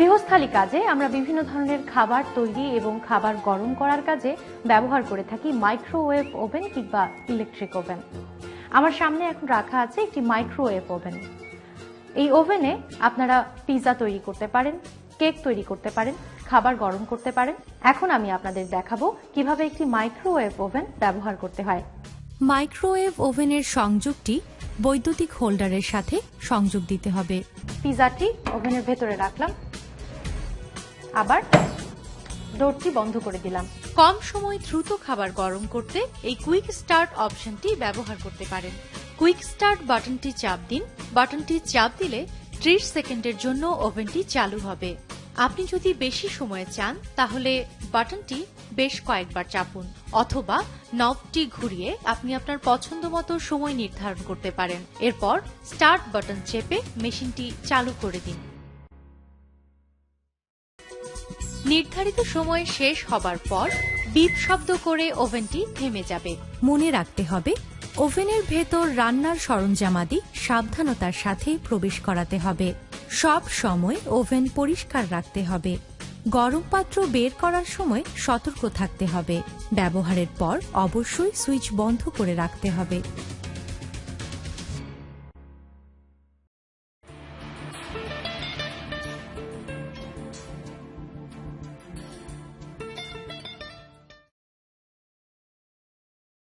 গৃহস্থালী কাজে আমরা বিভিন্ন ধরনের খাবার তৈরি এবং খাবার গরম করার কাজে ব্যবহার করে থাকি মাইক্রোওয়েভ ওভেন কিংবা ইলেকট্রিক ওভেন আমার সামনে এখন রাখা আছে একটি মাইক্রোওয়েভ ওভেন এই ওভেনে আপনারা পিৎজা তৈরি করতে পারেন কেক তৈরি করতে পারেন খাবার গরম করতে পারেন। এখন আমি আপনাদের দেখাবো কীভাবে একটি মাইক্রোওয়েভ ওভেন ব্যবহার করতে হয়। মাইক্রোওয়েভ ওভেনের সংযোগটি বৈদ্যুতিক হোল্ডারের সাথে সংযোগ দিতে হবে। পিৎজাটি ওভেনের ভেতরে রাখলাম। আবার ডোরটি বন্ধ করে দিলাম। কম সময় দ্রুত খাবার গরম করতে এই কুইক স্টার্ট অপশনটি ব্যবহার করতে পারেন। কুইক স্টার্ট বাটনটি চাপ দিন। বাটনটি চাপ দিলে 30 সেকেন্ডের জন্য ওভেনটি চালু হবে। আপনি যদি বেশি সময় চান, তাহলে বাটনটি বেশ কয়েকবার চাপুন, অথবা নবটি ঘুরিয়ে আপনি আপনার পছন্দ মতো সময় নির্ধারণ করতে পারেন। এরপর স্টার্ট বাটন চেপে মেশিনটি চালু করে দিন। নির্ধারিত সময় শেষ হবার পর বিপ শব্দ করে ওভেনটি থেমে যাবে। মনে রাখতে হবে, ওভেনের ভেতর রান্নার সরঞ্জামাদি সাবধানতার সাথে প্রবেশ করাতে হবে। সব সময় ওভেন পরিষ্কার রাখতে হবে। গরম পাত্র বের করার সময় সতর্ক থাকতে হবে। ব্যবহারের পর অবশ্যই সুইচ বন্ধ করে রাখতে হবে।